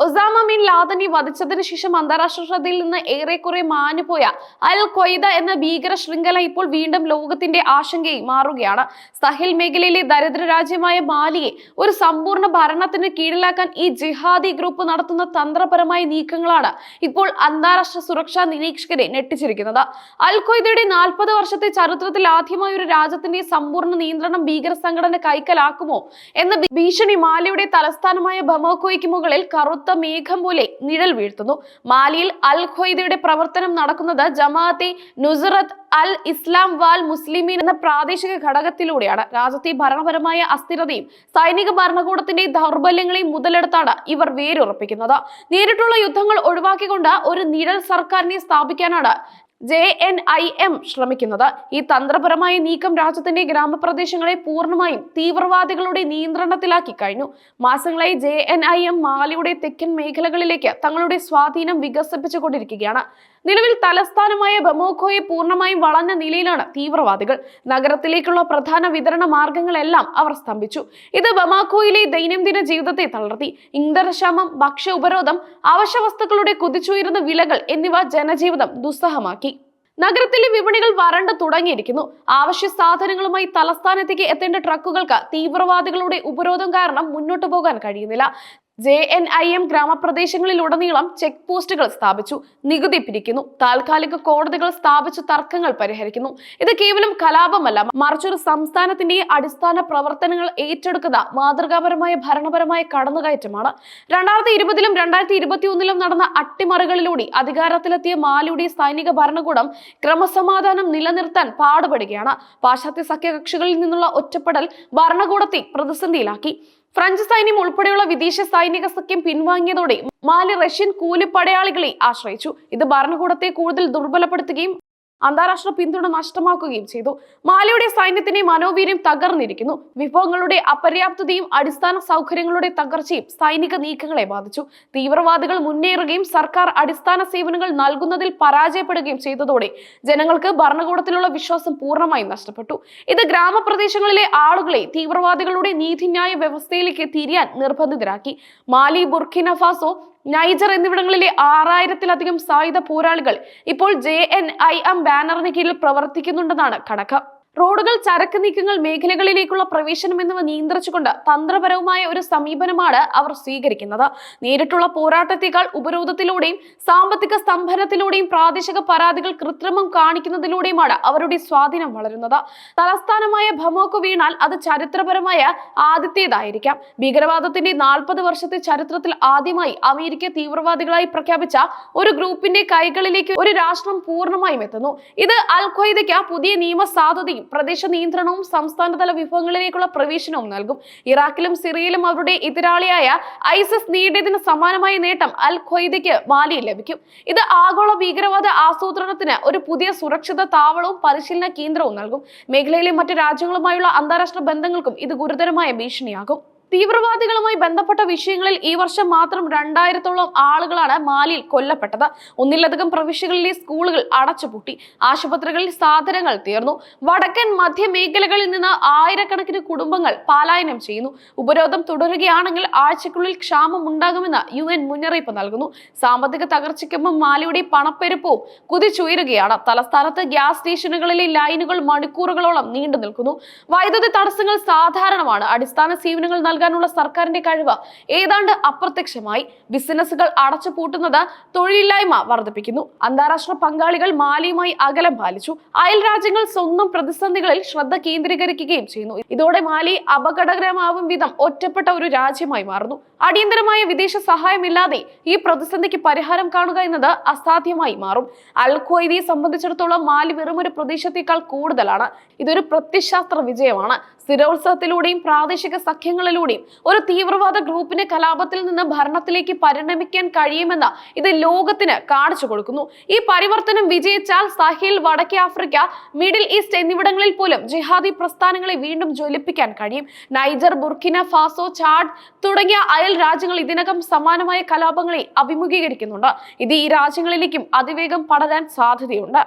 Osama bin ലാദനെ വധിച്ചതിന് ശേഷം അന്താരാഷ്ട്ര ശ്രദ്ധയിൽ നിന്ന് ഏറെക്കുറെ മാഞ്ഞുപോയ അൽ ഖ്വയ്ദ എന്ന ഭീകര ശൃംഖല ഇപ്പോൾ വീണ്ടും ലോകത്തിന്റെ ആശങ്കയായി മാറുകയാണ്. സഹിൽ മേഖലയിലെ ദരിദ്ര രാജ്യമായ മാലിയെ ഒരു സമ്പൂർണ ഭരണത്തിന് കീഴിലാക്കാൻ ഈ ജിഹാദി ഗ്രൂപ്പ് നടത്തുന്ന തന്ത്രപരമായ നീക്കങ്ങളാണ് ഇപ്പോൾ അന്താരാഷ്ട്ര സുരക്ഷാ നിരീക്ഷകരെ ഞെട്ടിച്ചിരിക്കുന്നത്. അൽ ഖ്വയ്ദയുടെ നാൽപ്പത് വർഷത്തെ ചരിത്രത്തിൽ ആദ്യമായി ഒരു രാജ്യത്തിന്റെ സമ്പൂർണ നിയന്ത്രണം ഭീകര സംഘടന കൈക്കലാക്കുമോ എന്ന ഭീഷണി മാലിയുടെ തലസ്ഥാനമായ ബമോക്കോയ്ക്ക് മുകളിൽ കറുത്ത മേഘം പോലെ നിഴൽ വീഴ്ത്തുന്നു. മാലിയിൽ അൽ ഖ്വയ്ദയുടെ പ്രവർത്തനം നടക്കുന്നത് ജമാഅത്തെ നുസറത്ത് അൽ ഇസ്ലാം വാൽ മുസ്ലിമീൻ എന്ന പ്രാദേശിക ഘടകത്തിലൂടെയാണ്. രാജ്യത്തെ ഭരണപരമായ അസ്ഥിരതയും സൈനിക ഭരണകൂടത്തിന്റെ ദൗർബല്യങ്ങളെയും മുതലെടുത്താണ് ഇവർ വേരുറപ്പിക്കുന്നത്. നേരിട്ടുള്ള യുദ്ധങ്ങൾ ഒഴിവാക്കിക്കൊണ്ട് ഒരു നിഴൽ സർക്കാരിനെ സ്ഥാപിക്കാനാണ് ജെ എൻ ഐ എം ശ്രമിക്കുന്നത്. ഈ തന്ത്രപരമായ നീക്കം രാജ്യത്തിന്റെ ഗ്രാമപ്രദേശങ്ങളെ പൂർണമായും തീവ്രവാദികളുടെ നിയന്ത്രണത്തിലാക്കി കഴിഞ്ഞു. മാസങ്ങളായി ജെ എൻ ഐ എം മാലിയുടെ തെക്കൻ മേഖലകളിലേക്ക് തങ്ങളുടെ സ്വാധീനം വികസിപ്പിച്ചുകൊണ്ടിരിക്കുകയാണ്. നിലവിൽ തലസ്ഥാനമായ ബമോഖോയെ പൂർണമായും വളഞ്ഞ നിലയിലാണ് തീവ്രവാദികൾ. നഗരത്തിലേക്കുള്ള പ്രധാന വിതരണ മാർഗങ്ങളെല്ലാം അവർ സ്തംഭിച്ചു. ഇത് ബമാക്കോയിലെ ദൈനംദിന ജീവിതത്തെ തളർത്തി. ഇന്ധനക്ഷാമം ഭക്ഷ്യ ഉപരോധം അവശ്യ വസ്തുക്കളുടെ കുതിച്ചുയരുന്ന വിലകൾ എന്നിവ ജനജീവിതം ദുസ്സഹമാക്കി. നഗരത്തിലെ വിപണികൾ വരണ്ട് തുടങ്ങിയിരിക്കുന്നു. അവശ്യ സാധനങ്ങളുമായി തലസ്ഥാനത്തേക്ക് എത്തേണ്ട ട്രക്കുകൾക്ക് തീവ്രവാദികളുടെ ഉപരോധം കാരണം മുന്നോട്ടു പോകാൻ കഴിയുന്നില്ല. ജെ എൻ ഐ എം ഗ്രാമപ്രദേശങ്ങളിലുടനീളം ചെക്ക് പോസ്റ്റുകൾ സ്ഥാപിച്ചു. നികുതി പിരിക്കുന്നു. താൽക്കാലിക കോടതികൾ സ്ഥാപിച്ചു തർക്കങ്ങൾ പരിഹരിക്കുന്നു. ഇത് കേവലം കലാപമല്ല. മറിച്ചൊരു സംസ്ഥാനത്തിന്റെ അടിസ്ഥാന പ്രവർത്തനങ്ങൾ ഏറ്റെടുക്കുന്ന മാതൃകാപരമായ ഭരണപരമായ കടന്നുകയറ്റമാണ്. രണ്ടായിരത്തി ഇരുപതിലും രണ്ടായിരത്തി ഇരുപത്തി ഒന്നിലും നടന്ന അട്ടിമറികളിലൂടെ അധികാരത്തിലെത്തിയ മാലിയുടെ സൈനിക ഭരണകൂടം ക്രമസമാധാനം നിലനിർത്താൻ പാടുപെടുകയാണ്. പാശ്ചാത്യ സഖ്യകക്ഷികളിൽ നിന്നുള്ള ഒറ്റപ്പെടൽ ഭരണകൂടത്തെ പ്രതിസന്ധിയിലാക്കി. ഫ്രഞ്ച് സൈന്യം ഉൾപ്പെടെയുള്ള വിദേശ സൈനിക സഖ്യം പിൻവാങ്ങിയതോടെ മാലി റഷ്യൻ കൂലിപ്പടയാളികളെ ആശ്രയിച്ചു. ഇത് ഭരണകൂടത്തെ കൂടുതൽ ദുർബലപ്പെടുത്തുകയും അന്താരാഷ്ട്ര പിന്തുണ നഷ്ടമാക്കുകയും ചെയ്തു. മാലിയുടെ സൈന്യത്തിന്റെ മനോവീര്യം തകർന്നിരിക്കുന്നു. വിഭവങ്ങളുടെ അപര്യാപ്തതയും അടിസ്ഥാന സൗകര്യങ്ങളുടെ തകർച്ചയും സൈനിക നീക്കങ്ങളെ ബാധിച്ചു. തീവ്രവാദികൾ മുന്നേറുകയും സർക്കാർ അടിസ്ഥാന സേവനങ്ങൾ നൽകുന്നതിൽ പരാജയപ്പെടുകയും ചെയ്തതോടെ ജനങ്ങൾക്ക് ഭരണകൂടത്തിലുള്ള വിശ്വാസം പൂർണമായും നഷ്ടപ്പെട്ടു. ഇത് ഗ്രാമപ്രദേശങ്ങളിലെ ആളുകളെ തീവ്രവാദികളുടെ നീതിന്യായ വ്യവസ്ഥയിലേക്ക് തിരിയാൻ നിർബന്ധിതരാക്കി. മാലി ബുർഖിനഫാസോ ഫാസോ നൈജർ എന്നിവിടങ്ങളിലെ ആറായിരത്തിലധികം സായുധ പോരാളികൾ ഇപ്പോൾ ജെ എൻ ഐ എം ബാനറിന് കീഴിൽ പ്രവർത്തിക്കുന്നുണ്ടെന്നാണ് കണക്ക്. റോഡുകൾ ചരക്ക് നീക്കങ്ങൾ മേഖലകളിലേക്കുള്ള പ്രവേശനം എന്നിവ നിയന്ത്രിച്ചുകൊണ്ട് തന്ത്രപരവുമായ ഒരു സമീപനമാണ് അവർ സ്വീകരിക്കുന്നത്. നേരിട്ടുള്ള പോരാട്ടത്തേക്കാൾ ഉപരോധത്തിലൂടെയും സാമ്പത്തിക സ്തംഭനത്തിലൂടെയും പ്രാദേശിക പരാതികൾ കൃത്രിമം കാണിക്കുന്നതിലൂടെയുമാണ് അവരുടെ സ്വാധീനം വളരുന്നത്. തലസ്ഥാനമായ ഭമോക്ക് വീണാൽ അത് ചരിത്രപരമായ ആദ്യത്തേതായിരിക്കാം. ഭീകരവാദത്തിന്റെ നാൽപ്പത് വർഷത്തെ ചരിത്രത്തിൽ ആദ്യമായി അമേരിക്ക തീവ്രവാദികളായി പ്രഖ്യാപിച്ച ഒരു ഗ്രൂപ്പിന്റെ കൈകളിലേക്ക് ഒരു രാഷ്ട്രം പൂർണമായും എത്തുന്നു. ഇത് അൽ ഖ്വയ്ദയ്ക്ക് പുതിയ നിയമ സാധുതയും പ്രദേശ നിയന്ത്രണവും സംസ്ഥാനതല വിഭവങ്ങളിലേക്കുള്ള പ്രവേശനവും നൽകും. ഇറാഖിലും സിറിയയിലും അവരുടെ എതിരാളിയായ ഐസിസ് നേടിയതിന് സമാനമായ നേട്ടം അൽ ഖ്വയ്ദയ്ക്ക് മാലിയിൽ ലഭിക്കും. ഇത് ആഗോള ഭീകരവാദ ആസൂത്രണത്തിന് ഒരു പുതിയ സുരക്ഷിത താവളവും പരിശീലന കേന്ദ്രവും നൽകും. മേഖലയിലെ മറ്റ് രാജ്യങ്ങളുമായുള്ള അന്താരാഷ്ട്ര ബന്ധങ്ങൾക്കും ഇത് ഗുരുതരമായ ഭീഷണിയാകും. തീവ്രവാദികളുമായി ബന്ധപ്പെട്ട വിഷയങ്ങളിൽ ഈ വർഷം മാത്രം രണ്ടായിരത്തോളം ആളുകളാണ് മാലിയിൽ കൊല്ലപ്പെട്ടത്. ഒന്നിലധികം പ്രവിശ്യകളിലെ സ്കൂളുകൾ അടച്ചുപൂട്ടി. ആശുപത്രികളിൽ സാധനങ്ങൾ തീർന്നു. വടക്കൻ മധ്യ മേഖലകളിൽ നിന്ന് ആയിരക്കണക്കിന് കുടുംബങ്ങൾ പലായനം ചെയ്യുന്നു. ഉപരോധം തുടരുകയാണെങ്കിൽ ആഴ്ചക്കുള്ളിൽ ക്ഷാമം ഉണ്ടാകുമെന്ന് യു എൻ മുന്നറിയിപ്പ് നൽകുന്നു. സാമ്പത്തിക തകർച്ചയ്ക്കൊപ്പം മാലിയുടെ പണപ്പെരുപ്പവും കുതിച്ചുയരുകയാണ്. തലസ്ഥാനത്ത് ഗ്യാസ് സ്റ്റേഷനുകളിലെ ലൈനുകൾ മണിക്കൂറുകളോളം നീണ്ടു നിൽക്കുന്നു വൈദ്യുതി തടസ്സങ്ങൾ സാധാരണമാണ്. അടിസ്ഥാന സേവനങ്ങൾ നൽകാനുള്ള സർക്കാരിന്റെ കഴിവ് ഏതാണ്ട് അപ്രത്യക്ഷമായി. ബിസിനസ്സുകൾ അടച്ചുപൂട്ടുന്നത് തൊഴിലില്ലായ്മ വർദ്ധിപ്പിക്കുന്നു. അന്താരാഷ്ട്ര പങ്കാളികൾ മാലിയുമായി അകലം പാലിച്ചു. അയൽ രാജ്യങ്ങൾ സ്വന്തം പ്രതിസന്ധികളിൽ ശ്രദ്ധ കേന്ദ്രീകരിക്കുകയും ചെയ്യുന്നു. ഇതോടെ മാലി അപകടകരമാവും വിധം ഒറ്റപ്പെട്ട ഒരു രാജ്യമായി മാറുന്നു. അടിയന്തരമായ വിദേശ സഹായമില്ലാതെ ഈ പ്രതിസന്ധിക്ക് പരിഹാരം കാണുക എന്നത് അസാധ്യമായി മാറും. അൽ ഖ്വയ്ദിയെ സംബന്ധിച്ചിടത്തോളം മാലി വെറും ഒരു പ്രദേശത്തേക്കാൾ കൂടുതലാണ്. ഇതൊരു പ്രത്യശാസ്ത്ര വിജയമാണ്. സ്ഥിരോത്സവത്തിലൂടെയും പ്രാദേശിക സഖ്യങ്ങളിലൂടെയും ഒരു തീവ്രവാദ ഗ്രൂപ്പിന് കലാപത്തിൽ നിന്ന് ഭരണത്തിലേക്ക് പരിണമിക്കാൻ കഴിയുമെന്ന് ഇത് ലോകത്തിന് കാണിച്ചു കൊടുക്കുന്നു. ഈ പരിവർത്തനം വിജയിച്ചാൽ സഹേൽ വടക്കേ ആഫ്രിക്ക മിഡിൽ ഈസ്റ്റ് എന്നിവിടങ്ങളിൽ പോലും ജിഹാദി പ്രസ്ഥാനങ്ങളെ വീണ്ടും ജ്വലിപ്പിക്കാൻ കഴിയും. നൈജർ ബുർക്കിന ഫാസോ ചാഡ് തുടങ്ങിയ അയൽ രാജ്യങ്ങൾ ഇതിനകം സമാനമായ കലാപങ്ങളെ അഭിമുഖീകരിക്കുന്നുണ്ട്. ഇത് ഈ രാജ്യങ്ങളിലേക്കും അതിവേഗം പടരാൻ സാധ്യതയുണ്ട്.